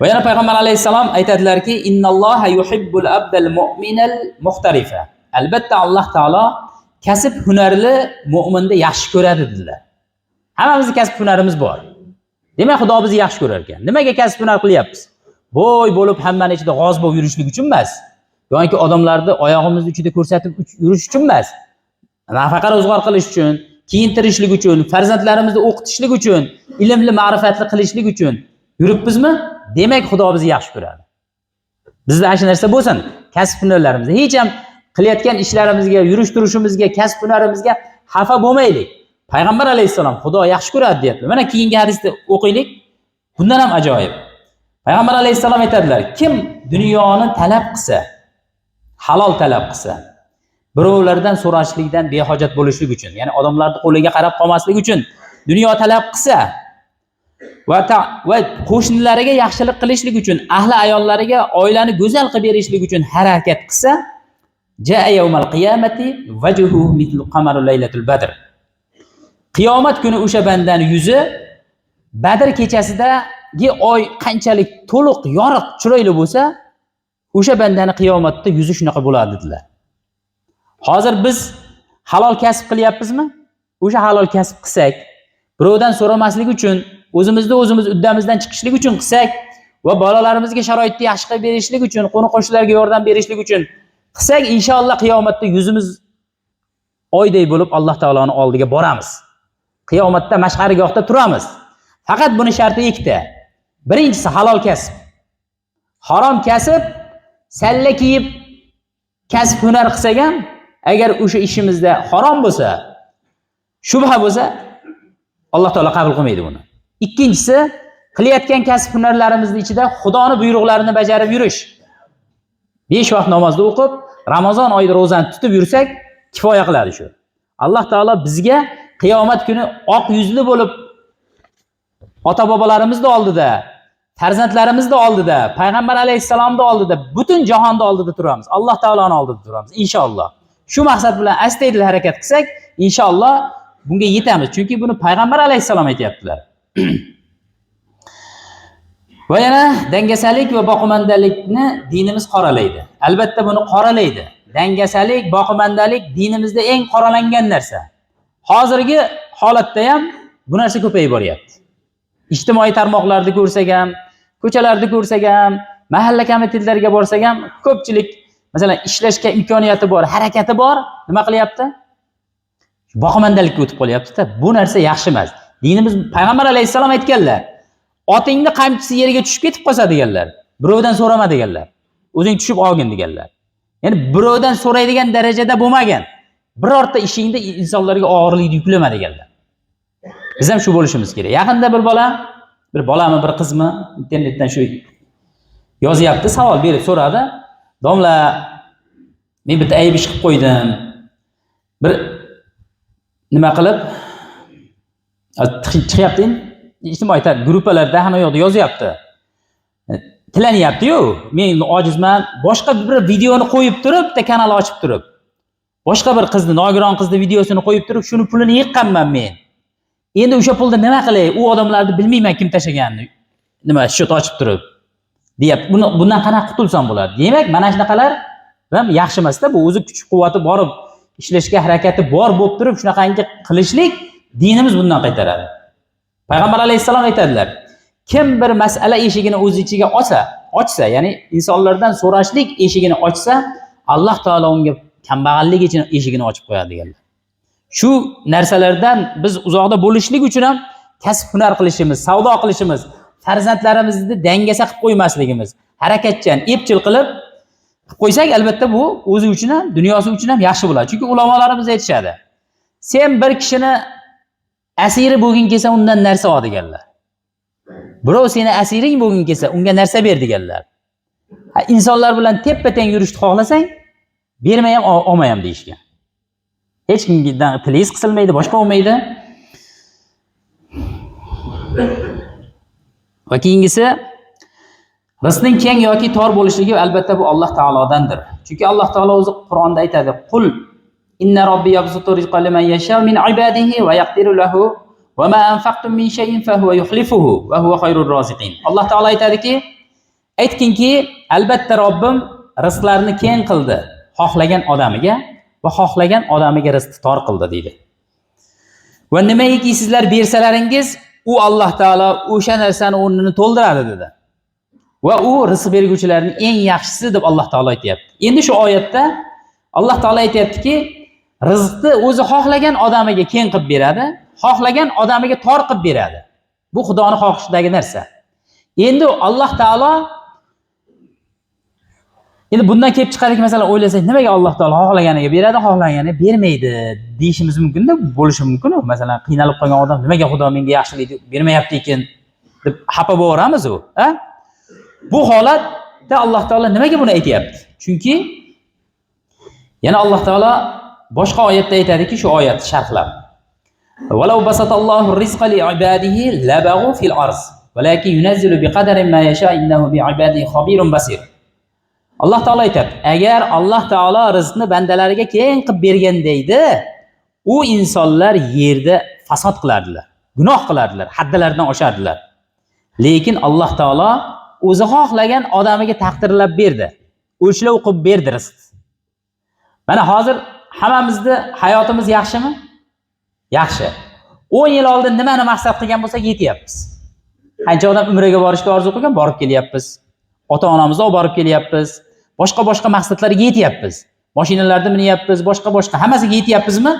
va yana payg'ambar alayhissalom aytadilarki innalloha yuhibbul abdal mu'minal muhtarifa albatta alloh taolo kasb hunarli mo'minni yaxshi ko'radi dedilar. Hammamizni kasb hunarimiz bor. Demak xudo bizni yaxshi ko'rar ekan nimaga kasb hunar qilyapmiz? Bo'y bo'lib hammani ichida g'oz bo'lib yurishlik uchun emas. Yoki odamlarni oyog'imizni uchida ko'rsatib uch- yurish uchun emas. Nafaqa ro'zg'or qilish uchun kiyintirishlik uchun farzandlarimizni o'qitishlik uchun ilmli ma'rifatli qilishlik uchun yuribmizmi demak xudo bizni yaxshi ko'radi. Bizda ana shu narsa bo'lsin. Kasb hunarlarimizda hech ham qilayotgan ishlarimizga yurish turishimizga kasb hunarimizga xafa bo'lmaylik. Payg'ambar alayhissalom xudo yaxshi ko'radi deyapti. Mana keyingi hadisni o'qiylik. Bundan ham ajoyib. Payg'ambar alayhissalom aytadilar kim dunyoni talab qilsa halol talab qilsa birovlardan so'rashlikdan behojat bo'lishlik uchun ya'ni odamlarni qo'liga qarab qolmaslik uchun dunyo talab qilsa va ta- va qo'shnilariga yaxshilik qilishlik uchun ahli ayollariga oilani go'zal qilib berishlik uchun harakat qilsa jaa qiyamati laylatul badr. Qiyomat kuni o'sha bandani yuzi badr kechasidagi oy qanchalik to'liq yorug' chiroyli bo'lsa o'sha bandani qiyomatda yuzi shunaqa bo'ladi dedilar. Hozir biz halol kasb qilyapmizmi? O'sha halol kasb qilsak birovdan so'ramaslik uchun o'zimizni o'zimiz uddamizdan chiqishlik uchun qilsak va bolalarimizga sharoitni yaxshi qilib berishlik uchun qo'ni qo'shnilarga yordam berishlik uchun qilsak inshaalloh qiyomatda yuzimiz oyday bo'lib alloh taoloni oldiga boramiz. Qiyomatda mash'arigohda turamiz. Faqat buni sharti ikkita. Birinchisi halol kasb. Harom kasb salla kiyib kasb hunar qilsak ham agar o'sha ishimizda harom bo'lsa shubha bo'lsa alloh taolo qabul qilmaydi buni ikkinchisi qilayotgan kasb hunarlarimizni ichida xudoni buyruqlarini bajarib yurish. Besh vaqt namozni o'qib ramazon oyida ro'zani tutib yursak kifoya qiladi shu. Alloh taolo bizga qiyomat kuni oq yuzli bo'lib ota bobolarimizni oldida farzandlarimizni oldida payg'ambar alayhissalomni oldida butun jahonni oldida turamiz. Alloh taoloni oldida turamiz inshaalloh. Shu maqsad bilan astoydil harakat qilsak inshaalloh bunga yetamiz. Chunki buni payg'ambar alayhissalom aytyaptilar va yana dangasalik va boqimandalikni dinimiz qoralaydi. Albatta buni qoralaydi. Dangasalik boqimandalik dinimizda eng qoralangan narsa. Hozirgi holatda ham bu narsa ko'payib boryapti. Ijtimoiy tarmoqlarni ko'rsak ham ko'chalarni ko'rsak ham mahalla komitetlariga borsak ham ko'pchilik masalan ishlashga imkoniyati bor harakati bor nima qilyapti? Boqimandalikka o'tib qolyaptida. Bu narsa yaxshi emas. Dinimiz payg'ambar alayhissalom aytganlar otingni qamchisi yerga tushib ketib qolsa deganlar birovdan so'rama deganlar o'zing tushib olgin deganlar ya'ni birovdan so'raydigan darajada bo'lmagan birorta ishingda insonlarga og'irlikni yuklama deganlar biz ham shu bo'lishimiz kerak yaqinda bir bola bir bolami bir qizmi internetdan shu yozyapti savol berib so'radi domla men bitta ayb ish qilib qo'ydim bir nima qilib chiqyapti endi ijtimoiy tar- gruppalarda hamma yoqda yozyapti. Tilanyaptiyu. Men ojizman boshqa bir videoni qo'yib turib bitta kanal ochib turib. Boshqa bir qizni nogiron qizni videosini qo'yib turib shuni pulini yiqqanman men. Endi o'sha pulni nima qilay? U odamlarni bilmayman kim tashlaganini. Nima счет ochib turib. Deyapti buni bundan qanaqa qutulsam bo'ladi? Demak mana shunaqalar ham yaxshi emasda. Bu o'zi kuch quvvati borib ishlashga harakati bor bo'lib turib shunaqangi qilishlik dinimiz bundan qaytaradi payg'ambar alayhissalom aytadilar kim bir masala eshigini o'z ichiga ochsa ochsa ya'ni insonlardan so'rashlik eshigini ochsa alloh taolo unga kambag'allik ichini eshigini ochib qo'yadi deganlar. Shu narsalardan biz uzoqda bo'lishlik uchun ham kasb hunar qilishimiz savdo qilishimiz farzandlarimizni dangasa qilib qo'ymasligimiz harakatchan epchil qilib qilib qo'ysak albatta bu o'zi uchun ham dunyosi uchun ham yaxshi bo'ladi. Chunki ulamolarimiz aytishadi sen bir kishini asiri bo'lging kelsa undan narsa ol deganlar birov seni asiring bo'lging kelsa unga narsa ber deganlar insonlar bilan teppa teng yurishni xohlasang bermay ham ol- olmay ham deyishgan hech kimdan tilingiz qisilmaydi boshqa bo'lmaydi va keyingisi rizqning keng yoki tor bo'lishligi albatta bu alloh taolodandir. Chunki alloh taolo o'zi qur'onda aytadi qul inna robbi yabsutu rizqa liman yasha min ibadihi va yaqdiru lahu va ma anfaqtum min shay'in fa huwa yukhlifuhu va huwa khayrur roziqin alloh taolo aytadiki aytginki albatta robbim rizqlarni keng qildi xohlagan odamiga va xohlagan odamiga rizqni tor qildi deydi. Va nimaiki sizlar bersalaringiz u alloh taolo o'sha narsani o'rnini to'ldiradi dedi. Va u rizq berguvchilarning eng yaxshisi deb alloh taolo aytyapti. Endi shu oyatda alloh taolo aytyaptiki rizqni o'zi xohlagan odamiga keng qilib beradi xohlagan odamiga tor qilib beradi. Bu xudoni xohishidagi narsa. Endi alloh taolo endi bundan kelib chiqadiki masalan o'ylasak nimaga alloh taolo xohlaganiga beradi xohlaganiga bermaydi deyishimiz mumkinda bo'lishi mumkin masalan qiynalib qolgan odam nimaga xudo menga yaxshilikni bermayapti ekan deb xafa bo'laveramiz u a bu holatda alloh taolo nimaga buni aytyapti? Chunki yana alloh taolo boshqa oyatda aytadiki shu oyatni sharhlab ولو بسط الله الرزق لعباده لبغوا في الأرض ولكن ينزل بقدر ما يشاء إنه بعباده خبير بصير alloh taolo aytyapti agar alloh taolo rizqni bandalariga keng qilib bergan deydi u insonlar yerda fasod qilardilar gunoh qilardilar haddalaridan oshardilar lekin alloh taolo o'zi xohlagan odamiga taqdirlab berdi o'lchlov qilib berdi rizq mana hozir hammamizni hayotimiz yaxshimi? Yaxshi. o'n yil oldin nimani maqsad qilgan bo'lsak yetyapmiz. Qancha odam umraga borishga orzu qilgan borib kelyapmiz. Ota onamizni olib borib kelyapmiz. Boshqa boshqa maqsadlarga yetyapmiz. Mashinalarda minyapmiz boshqa boshqa. Hammasiga yetyapmizmi?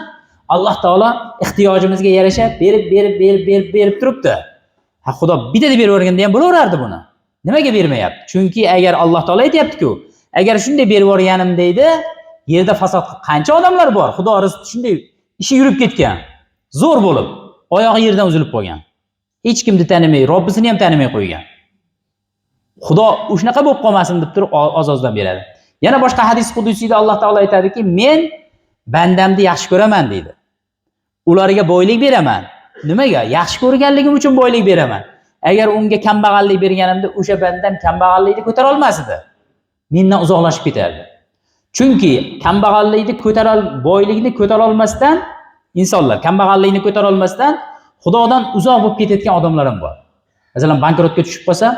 Alloh taolo ehtiyojimizga yarasha berib berib berib berib berib turibdi. Ha xudo bitta deb beraverganda ham bo'laverardi buni. Nimaga bermayapti? Chunki agar alloh taolo aytyaptiku agar shunday berib yuborganim deydi yerda fasod qancha odamlar bor? Xudo rizqi shunday ishi yurib ketgan. Zo'r bo'lib oyog'i yerdan uzilib qolgan. Hech kimni tanimay robbisini ham tanimay qo'ygan. Xudo shunaqa bo'lib qolmasin deb turib oz ozdan beradi. Yana boshqa hadis qudusiyda alloh taolo aytadiki men bandamni yaxshi ko'raman deydi. Ularga boylik beraman. Nimaga? Yaxshi ko'rganligim uchun boylik beraman. Agar unga kambag'allik berganimda o'sha bandam kambag'allikni ko'tarolmas edi mendan uzoqlashib ketardi chunki kambag'allikni ko'taral boylikni ko'tarolmasdan insonlar kambag'allikni ko'tarolmasdan xudodan uzoq bo'lib ketayotgan odamlar ham bor. Masalan bankrotga tushib qolsa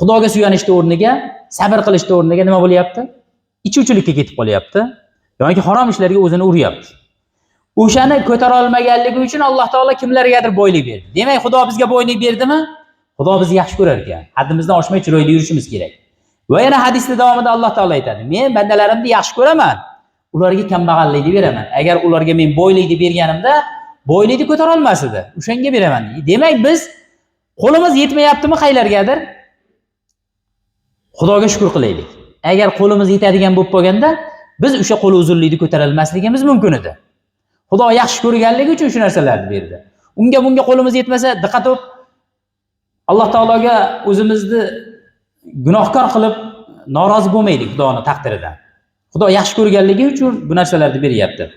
xudoga suyanishni o'rniga sabr qilishni o'rniga nima bo'lyapti? İchuvchilikka ketib qolyapti. Yoki harom ishlarga o'zini uryapti. O'shani ko'tarolmaganligi uchun alloh taolo kimlargadir boylik berdi. Demak xudo bizga boylik berdimi? Xudo bizni yaxshi ko'rar ekan haddimizdan oshmay chiroyli yurishimiz kerak va yana hadisni davomida alloh taolo aytadi men bandalarimni yaxshi ko'raman ularga kambag'allikni beraman agar ularga men boylikni berganimda boylikni ko'tarolmas edi o'shanga beraman. Demak biz qo'limiz yetmayaptimi qaylargadir? Xudoga shukur qilaylik. Agar qo'limiz yetadigan bo'lib qolganda biz o'sha qo'l uzunlikni ko'tarolmasligimiz mumkin edi. Xudo yaxshi ko'rganligi uchun shu narsalarni berdi. Unga bunga qo'limiz yetmasa diqqat bo'lib alloh taologa o'zimizni gunohkor qilib norozi bo'lmaylik xudoni taqdiridan. Xudo yaxshi ko'rganligi uchun bu narsalarni beryapti.